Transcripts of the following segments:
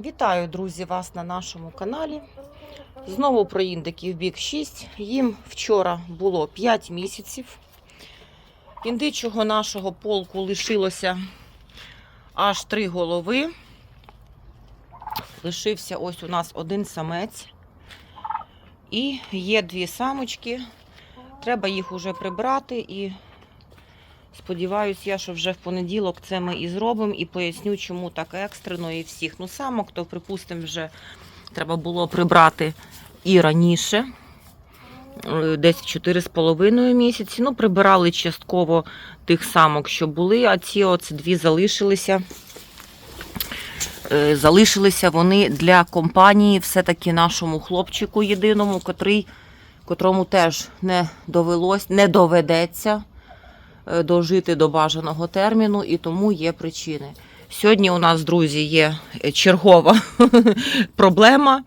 Вітаю, друзі, вас на нашому каналі. Знову про індиків бік 6. Їм вчора було 5 місяців. Індичого нашого полку лишилося аж 3 голови. Лишився ось у нас один самець. І є дві самочки. Треба їх уже прибрати і Сподіваюсь, я, що вже в понеділок це ми і зробимо, і поясню, чому так екстрено і всіх. Ну, самок, то, припустимо, вже треба було прибрати і раніше, е, десь 4,5 місяці. Ну, прибирали частково тих самок, що були, а ці оце дві залишилися. Е, Залишилися вони для компанії, все-таки нашому хлопчику єдиному, котрий, котрому теж не довелось, не доведеться дожити до бажаного терміну, і тому є причини. Сьогодні у нас, друзі, є е, чергова проблема,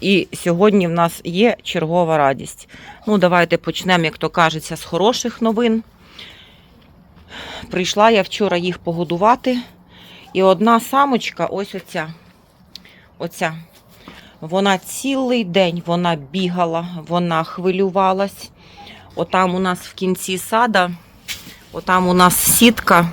і сьогодні в нас є чергова радість. Ну, давайте почнемо, як то кажеться, з хороших новин. Прийшла я вчора їх погодувати, і одна самочка, ось оця, оця, вона цілий день вона бігала, вона хвилювалась. Отам у нас в кінці сада Отам у нас сітка,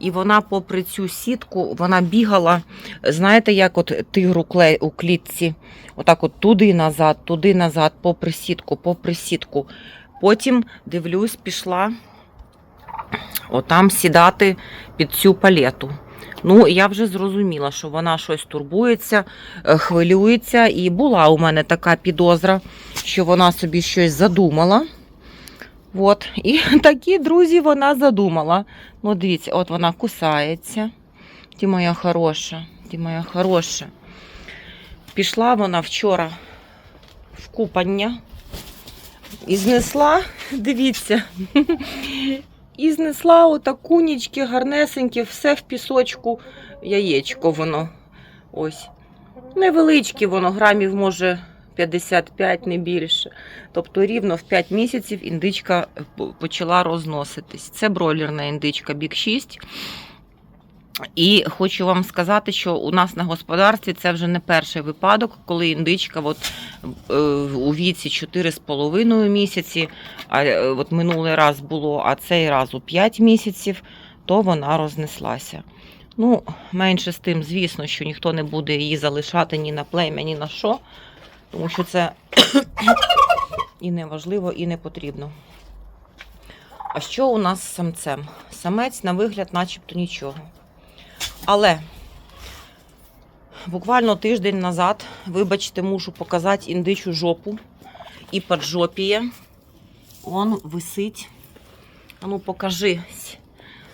і вона, попри цю сітку, вона бігала, знаєте, як от тигр у у клітці, отак от туди назад, туди назад, попри сітку, попри сітку. Потім, дивлюсь, пішла отам сідати під цю палету. Ну, я вже зрозуміла, що вона щось турбується, е, хвилюється, і була у мене така підозра, що вона собі щось задумала. От. І такі, друзі, вона задумала. Ну, дивіться, от вона кусається. Ти моя хороша, ти моя хороша. Пішла вона вчора в купання і знесла, дивіться, і знесла отаку нічки гарнесенькі, все в пісочку, яєчко воно. Ось. Невеличке воно, грамів, може, 55, не більше. Тобто рівно в 5 місяців індичка почала розноситись. Це бройлерна індичка Бік 6. І хочу вам сказати, що у нас на господарстві це вже не перший випадок, коли індичка от, е, у віці 4,5 місяці, а е, от минулий раз було, а цей раз у 5 місяців, то вона рознеслася. Ну, менше з тим, звісно, що ніхто не буде її залишати ні на плем'я, ні на що, тому що це і не важливо, і не потрібно. А що у нас з самцем? Самець, на вигляд, начебто нічого. Але буквально тиждень назад, вибачте, мушу показати індичу жопу і поджопіє. Он висить. А ну покажись.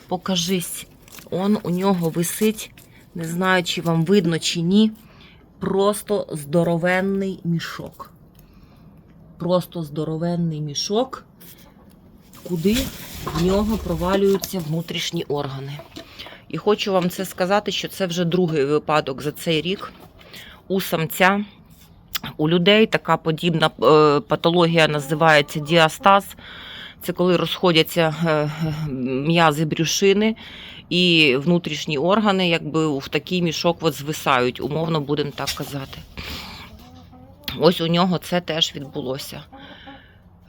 Покажись. Он у нього висить, не знаю, чи вам видно, чи ні. Просто здоровенний мішок. Просто здоровенний мішок, куди в нього провалюються внутрішні органи. І хочу вам це сказати, що це вже другий випадок за цей рік у самця. У людей така подібна е, патологія називається діастаз. Це коли розходяться е, м'язи брюшини і внутрішні органи, якби в такий мішок от звисають, умовно будемо так казати. Ось у нього це теж відбулося.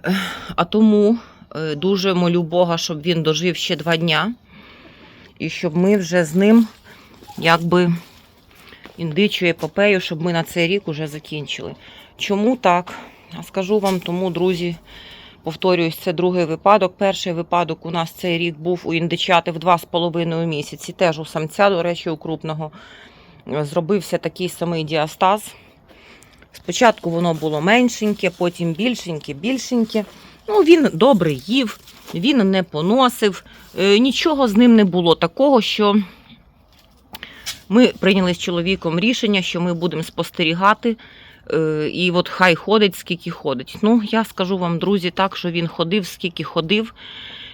Е, А тому е, дуже молю Бога, щоб він дожив ще два дня, і щоб ми вже з ним, якби індичу епопею, щоб ми на цей рік уже закінчили. Чому так? Скажу вам тому, друзі, повторююсь, це другий випадок. Перший випадок у нас цей рік був у індичати в 2,5 місяці. Теж у самця, до речі, у крупного зробився такий самий діастаз. Спочатку воно було меншеньке, потім більшеньке, більшеньке. Ну, він добре їв, він не поносив, е, нічого з ним не було такого, що ми прийняли з чоловіком рішення, що ми будемо спостерігати. Е, І от хай ходить, скільки ходить. Ну, я скажу вам, друзі, так, що він ходив, скільки ходив.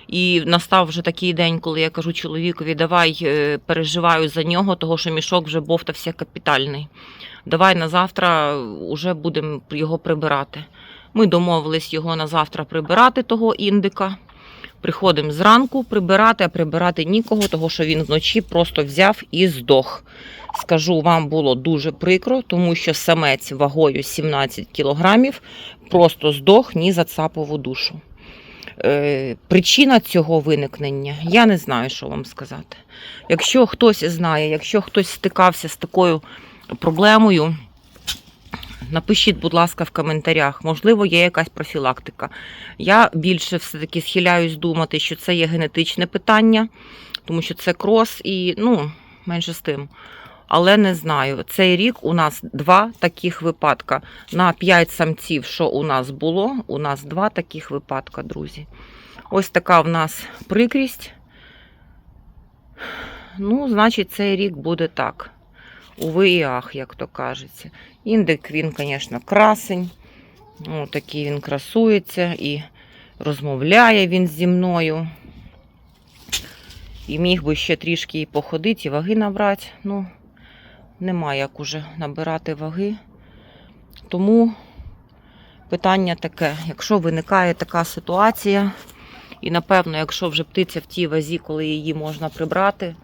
І настав вже такий день, коли я кажу чоловікові, давай е, переживаю за нього, того що мішок вже бовтався капітальний. Давай на завтра вже будемо його прибирати. Ми домовились його на завтра прибирати, того індика. Приходимо зранку прибирати, а прибирати нікого, того що він вночі просто взяв і здох. Скажу, вам було дуже прикро, тому що самець вагою 17 кілограмів просто здох ні за цапову душу. Е, причина цього виникнення, я не знаю, що вам сказати. Якщо хтось знає, якщо хтось стикався з такою проблемою, напишіть, будь ласка, в коментарях. Можливо, є якась профілактика. Я більше все-таки схиляюсь думати, що це є генетичне питання, тому що це крос і ну, менше з тим. Але не знаю. Цей рік у нас два таких випадка. На 5 самців, що у нас було, у нас два таких випадка, друзі. Ось така в нас прикрість. Ну, значить, цей рік буде так. Уви і ах, як то кажеться. Індик він, звісно, красень. О, такий він красується і розмовляє він зі мною. І міг би ще трішки і походити, і ваги набрати. Ну, нема як уже набирати ваги. Тому питання таке: якщо виникає така ситуація, і напевно, якщо вже птиця в тій вазі, коли її можна прибрати,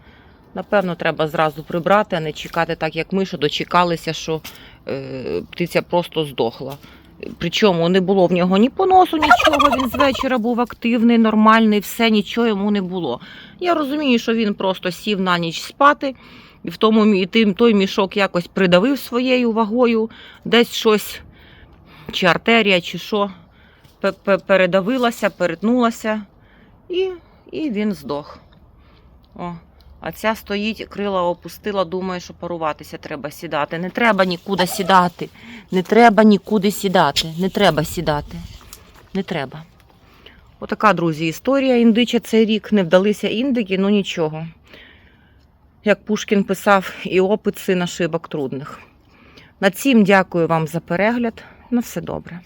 напевно, треба зразу прибрати, а не чекати так, як ми, що дочекалися, що е, птиця просто здохла. Причому не було в нього ні поносу, нічого. Він з вечора був активний, нормальний, все, нічого йому не було. Я розумію, що він просто сів на ніч спати, і в тому і тим той мішок якось придавив своєю вагою, десь щось, чи артерія, чи що, пе- пе- передавилася, перетнулася, і, і він здох. О. А ця стоїть, крила опустила, думає, що паруватися треба сідати. Не треба нікуди сідати. Не треба нікуди сідати. Не треба сідати. Не треба. Отака, друзі, історія індича цей рік. Не вдалися індики, ну нічого. Як Пушкін писав, і опит син ошибок трудних. На цім дякую вам за перегляд. На все добре.